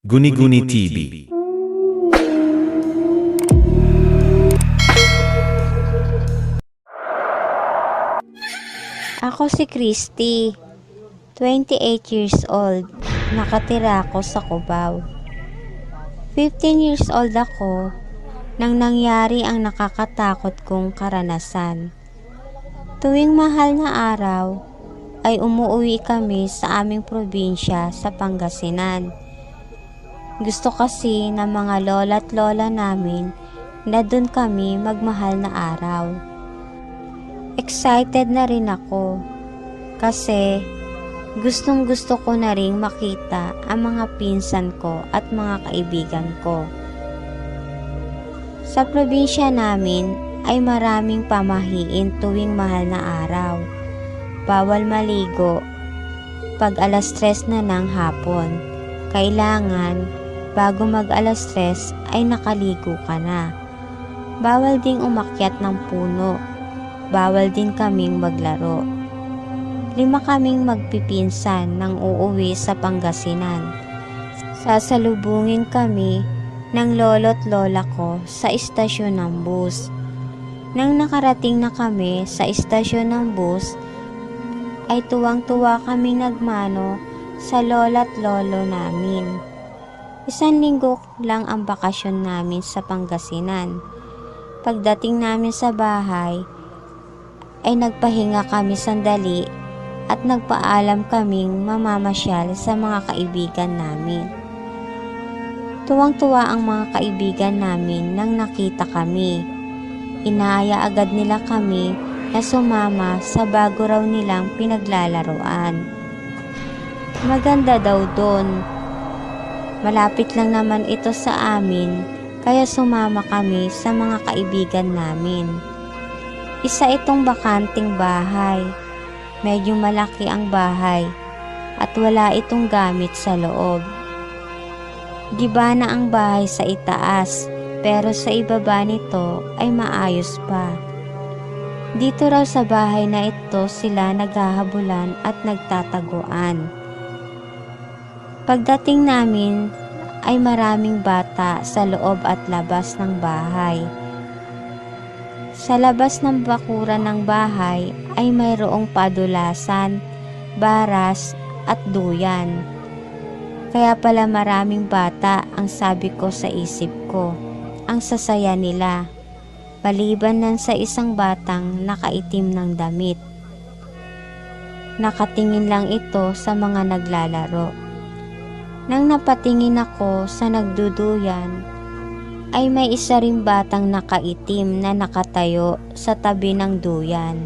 Guni-Guni TV. Ako si Christy, 28 years old. Nakatira ako sa Cubao. 15 years old ako nang nangyari ang nakakatakot kong karanasan. Tuwing mahal na araw, ay umuwi kami sa aming probinsya sa Pangasinan. Gusto kasi ng mga lola't lola namin na doon kami magmahal na araw excited na rin ako kasi gustong gusto ko na rin makita ang mga pinsan ko at mga kaibigan ko. Sa probinsya namin ay maraming pamahiin tuwing mahal na araw. Bawal maligo pag alas tres na ng hapon. Kailangan bago mag alas tres ay nakaligo ka na. Bawal ding umakyat ng puno bawal din kaming maglaro. Lima kaming magpipinsan nang uuwi sa Pangasinan. Sasalubungin kami ng lolo't lola ko sa istasyon ng bus. Nang nakarating na kami sa istasyon ng bus, ay tuwang-tuwa kami nagmano sa lola't lolo namin. Isang linggo lang ang bakasyon namin sa Pangasinan. Pagdating namin sa bahay, ay nagpahinga kami sandali at nagpaalam kaming mamamasyal sa mga kaibigan namin. Tuwang-tuwa ang mga kaibigan namin nang nakita kami. Inaaya agad nila kami na sumama sa bago raw nilang pinaglalaroan. Maganda daw doon. Malapit lang naman ito sa amin kaya sumama kami sa mga kaibigan namin. Isa itong bakanting bahay. Medyo malaki ang bahay at wala itong gamit sa loob. Giba na ang bahay sa itaas pero sa ibaba nito ay maayos pa. Dito raw sa bahay na ito sila naghahabulan at nagtataguan. Pagdating namin ay maraming bata sa loob at labas ng bahay. Sa labas ng bakuran ng bahay ay mayroong padulasan, baras at duyan. Kaya pala maraming bata ang sabi ko sa isip ko, ang sasaya nila. Maliban lang sa isang batang nakaitim ng damit. Nakatingin lang ito sa mga naglalaro. Nang napatingin ako sa nagduduyan, ay may isa ring batang nakaitim na nakatayo sa tabi ng duyan.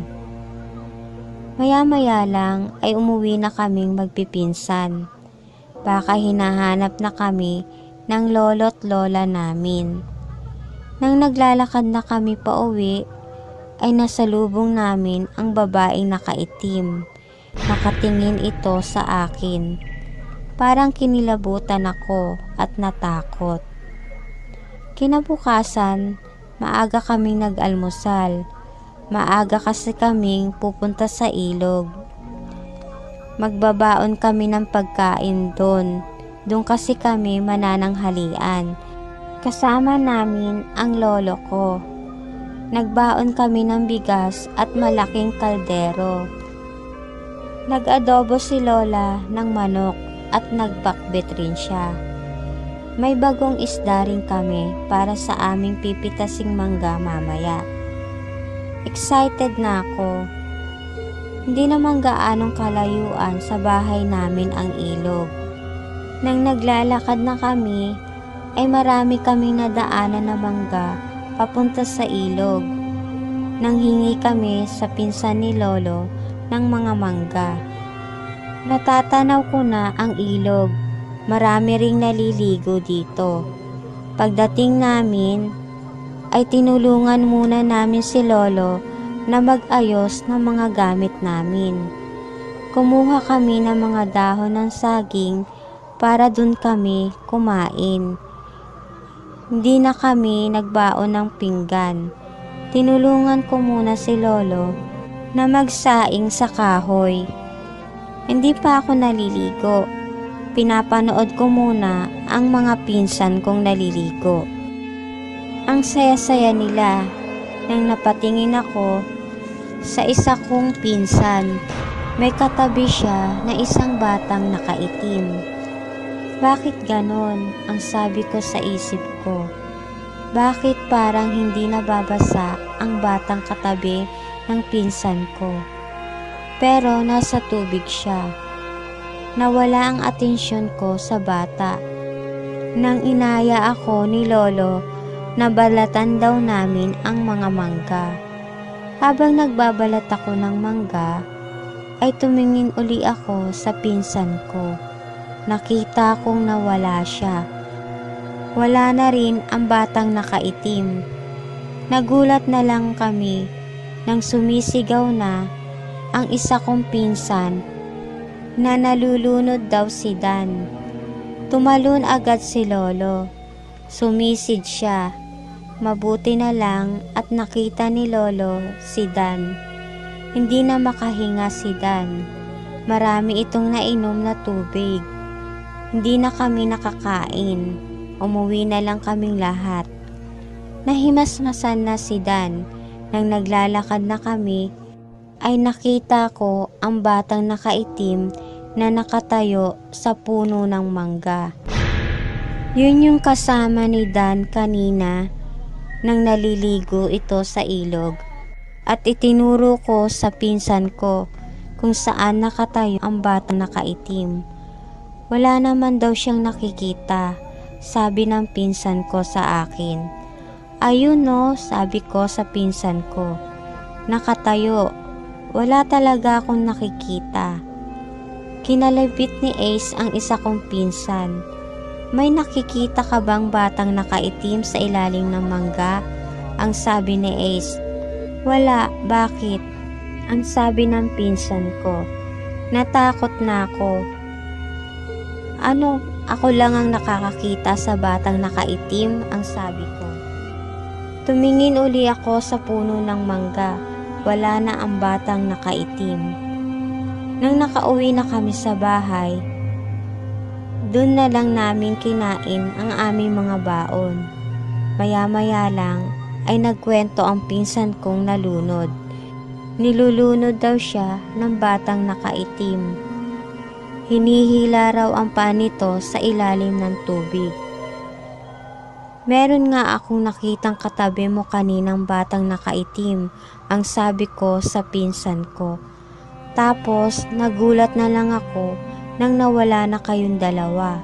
Maya-maya lang ay umuwi na kaming magpipinsan. Baka hinahanap na kami ng lolo't lola namin. Nang naglalakad na kami pa uwi, ay nasalubong namin ang babaeng nakaitim. Nakatingin ito sa akin. Parang kinilabutan ako at natakot. Kinabukasan, maaga kaming nag-almusal. Maaga kasi kaming pupunta sa ilog. Magbabaon kami ng pagkain doon. Doon kasi kami manananghalian. Kasama namin ang lolo ko. Nagbaon kami ng bigas at malaking kaldero. Nag-adobo si Lola ng manok at nagpakbet rin siya. May bagong isda rin kami para sa aming pipitasing mangga mamaya. Excited na ako. Hindi naman gaanong kalayuan sa bahay namin ang ilog. Nang naglalakad na kami, ay marami kaming nadaanan na mangga papunta sa ilog. Nang hingi kami sa pinsan ni Lolo ng mga mangga. Natatanaw ko na ang ilog Marami ring naliligo dito. Pagdating namin, ay tinulungan muna namin si Lolo na mag-ayos ng mga gamit namin. Kumuha kami ng mga dahon ng saging para dun kami kumain. Hindi na kami nagbaon ng pinggan. Tinulungan ko muna si Lolo na magsaing sa kahoy. Hindi pa ako naliligo pinapanood ko muna ang mga pinsan kong naliligo. Ang saya-saya nila nang napatingin ako sa isa kong pinsan. May katabi siya na isang batang nakaitim. Bakit ganon? Ang sabi ko sa isip ko. Bakit parang hindi nababasa ang batang katabi ng pinsan ko? Pero nasa tubig siya. Nawala ang atensyon ko sa bata. Nang inaya ako ni Lolo na balatan daw namin ang mga mangga. Habang nagbabalat ako ng mangga, ay tumingin uli ako sa pinsan ko. Nakita kong nawala siya. Wala na rin ang batang nakaitim. Nagulat na lang kami nang sumisigaw na ang isa kong pinsan na nalulunod daw si Dan. Tumalon agad si Lolo. Sumisid siya. Mabuti na lang at nakita ni Lolo si Dan. Hindi na makahinga si Dan. Marami itong nainom na tubig. Hindi na kami nakakain. Umuwi na lang kaming lahat. Nahimasmasan na si Dan. Nang naglalakad na kami, ay nakita ko ang batang nakaitim na nakatayo sa puno ng mangga. Yun yung kasama ni Dan kanina nang naliligo ito sa ilog at itinuro ko sa pinsan ko kung saan nakatayo ang batang nakaitim. Wala naman daw siyang nakikita, sabi ng pinsan ko sa akin. Ayun no, sabi ko sa pinsan ko. Nakatayo, wala talaga akong nakikita. Kinalabit ni Ace ang isa kong pinsan. May nakikita ka bang batang nakaitim sa ilalim ng mangga? Ang sabi ni Ace. Wala, bakit? Ang sabi ng pinsan ko. Natakot na ako. Ano, ako lang ang nakakakita sa batang nakaitim, ang sabi ko. Tumingin uli ako sa puno ng mangga. Wala na ang batang nakaitim. Nang nakauwi na kami sa bahay, doon na lang namin kinain ang aming mga baon. Maya-maya lang ay nagkwento ang pinsan kong nalunod. Nilulunod daw siya ng batang nakaitim. Hinihila raw ang paa nito sa ilalim ng tubig. Meron nga akong nakitang katabi mo kaninang batang nakaitim, ang sabi ko sa pinsan ko. Tapos nagulat na lang ako nang nawala na kayong dalawa.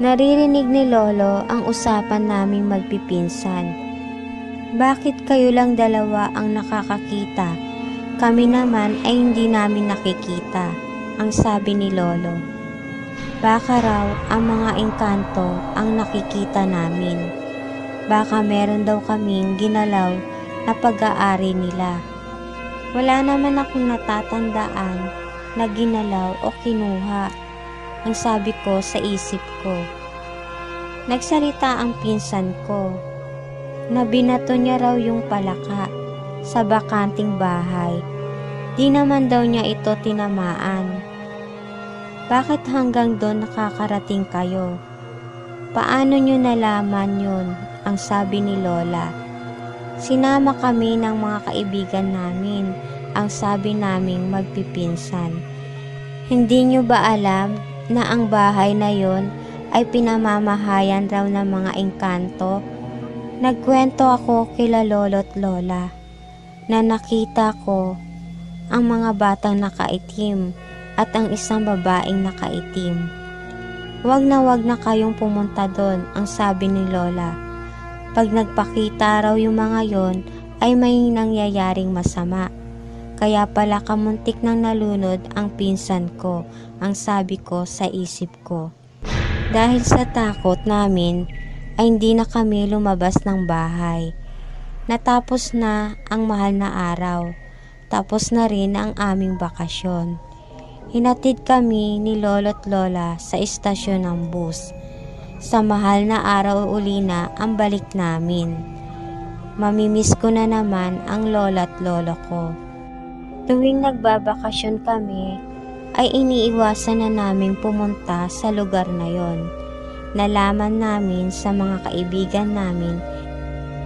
Naririnig ni Lolo ang usapan naming magpipinsan. Bakit kayo lang dalawa ang nakakakita? Kami naman ay hindi namin nakikita, ang sabi ni Lolo. Baka raw ang mga engkanto ang nakikita namin. Baka meron daw kaming ginalaw na pag-aari nila. Wala naman akong natatandaan na ginalaw o kinuha. Ang sabi ko sa isip ko. Nagsalita ang pinsan ko na binato niya raw yung palaka sa bakanting bahay. Di naman daw niya ito tinamaan. Bakit hanggang doon nakakarating kayo? Paano nyo nalaman yun? Ang sabi ni Lola. Sinama kami ng mga kaibigan namin, ang sabi naming magpipinsan. Hindi nyo ba alam na ang bahay na yon ay pinamamahayan raw ng mga engkanto? Nagkwento ako kila lolo't lola na nakita ko ang mga batang nakaitim at ang isang babaeng nakaitim. Huwag na wag na kayong pumunta doon, ang sabi ni Lola. Pag nagpakita raw yung mga yon, ay may nangyayaring masama. Kaya pala kamuntik nang nalunod ang pinsan ko, ang sabi ko sa isip ko. Dahil sa takot namin, ay hindi na kami lumabas ng bahay. Natapos na ang mahal na araw. Tapos na rin ang aming bakasyon. Hinatid kami ni lolo't lola sa istasyon ng bus. Sa mahal na araw uli na ang balik namin. Mamimiss ko na naman ang lola't lolo ko. Tuwing nagbabakasyon kami, ay iniiwasan na namin pumunta sa lugar na yon. nalaman namin sa mga kaibigan namin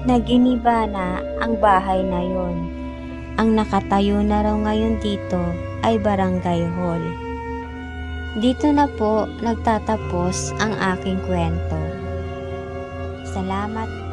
na giniba na ang bahay na yon. Ang nakatayo na raw ngayon dito ay barangay hall. Dito na po nagtatapos ang aking kwento. Salamat.